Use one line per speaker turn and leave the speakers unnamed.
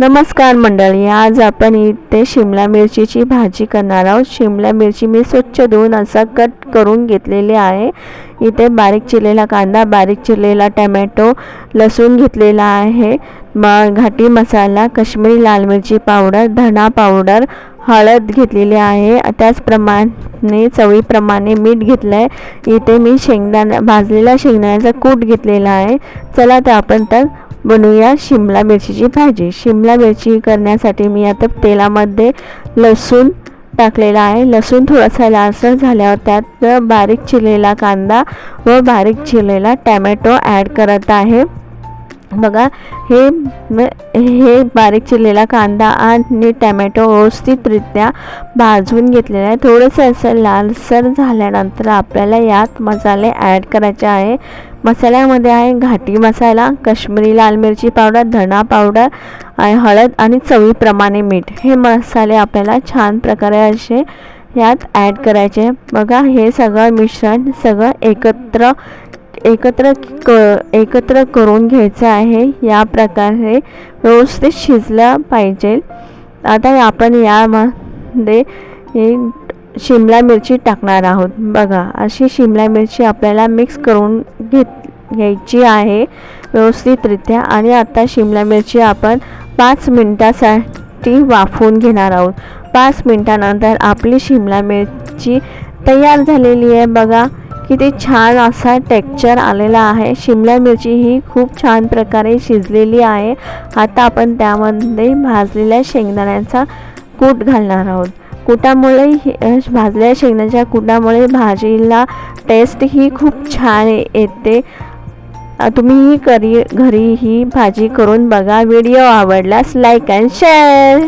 नमस्कार मंडळी आज आपण इथे शिमला मिरचीची भाजी करणार आहोत. शिमला मिरची मी स्वच्छ धुवून असा कट करून घेतलेली आहे. इथे बारीक चिरलेला कांदा बारीक चिरलेला टमॅटो लसूण घेतलेला आहे. म घाटी मसाला काश्मीरी लाल मिरची पावडर धणा पावडर हळद घेतलेली आहे. त्याचप्रमाणे चवीप्रमाणे मीठ घेतलं आहे इथे मी शेंगदाणा भाजलेला शेंगदाण्याचा कूट घेतलेला आहे. चला तर आपण तर बनवूया शिमला मिरचीची भाजी. शिमला मिरची करण्यासाठी मी आता तेलामध्ये लसूण टाकलेला आहे. लसूण थोडासा लालसर झाल्यावर त्यात बारीक चिरलेला कांदा व बारीक चिरलेला टॅमॅटो ॲड करत आहे. बघा हे हे बारीक चिरलेला कांदा आणि टॅमॅटो व्यवस्थितरित्या भाजून घेतलेला आहे. थोडंसं असं लालसर झाल्यानंतर आपल्याला यात मसाले ॲड करायचे आहे. मसाल्यामध्ये आहे घाटी मसाला काश्मीरी लाल मिरची पावडर धणा पावडर हळद आणि चवीप्रमाणे मीठ. हे मसाले आपल्याला छान प्रकारे असे यात ॲड करायचे. बघा हे सगळं मिश्रण सगळं एकत्र एकत्र क एकत्र करून घ्यायचं आहे. या प्रकारे व्यवस्थित शिजलं पाहिजे. आता आपण यामध्ये हे शिमला मिरची टाकणार आहोत. बघा अशी शिमला मिरची आपल्याला मिक्स करून घेत घ्यायची आहे व्यवस्थितरित्या आणि आता शिमला मिरची आपण पाच मिनटासाठी वाफवून घेणार आहोत. पाच मिनटानंतर आपली शिमला मिरची तयार झालेली आहे. बघा किती छान असा टेक्चर आलेला आहे. शिमला मिरची ही खूप छान प्रकारे शिजलेली आहे. आता आपण त्यामध्ये भाजलेल्या शेंगदाण्याचा कूट घालणार आहोत. कुटामुळे भाजलेल्या शेंगदाण्याच्या कुटामुळे भाजीला टेस्ट ही खूप छान येते. तुम्ही ही करी घरी ही भाजी करून बघा. व्हिडिओ आवडल्यास लाईक अँड शेअर